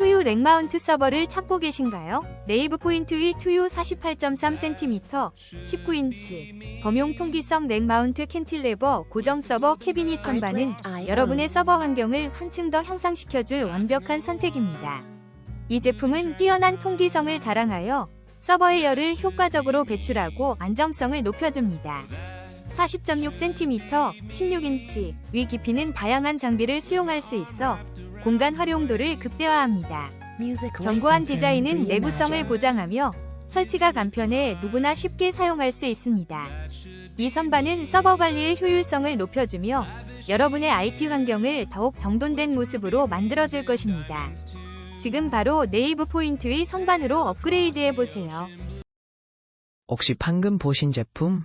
투유 렉마운트 서버를 찾고 계신가요? 네이브 포인트 위 투유 48.3cm 19인치 범용 통기성 렉마운트 캔틸레버 고정 서버 캐비닛 선반은 여러분의 서버 환경을 한층 더 향상시켜줄 완벽한 선택입니다. 이 제품은 뛰어난 통기성을 자랑하여 서버의 열을 효과적으로 배출하고 안정성을 높여줍니다. 40.6cm, 16인치, 위 깊이는 다양한 장비를 수용할 수 있어 공간 활용도를 극대화합니다. 견고한 디자인은 내구성을 보장하며 설치가 간편해 누구나 쉽게 사용할 수 있습니다. 이 선반은 서버 관리의 효율성을 높여주며 여러분의 IT 환경을 더욱 정돈된 모습으로 만들어줄 것입니다. 지금 바로 네이브 포인트의 선반으로 업그레이드해 보세요. 혹시 방금 보신 제품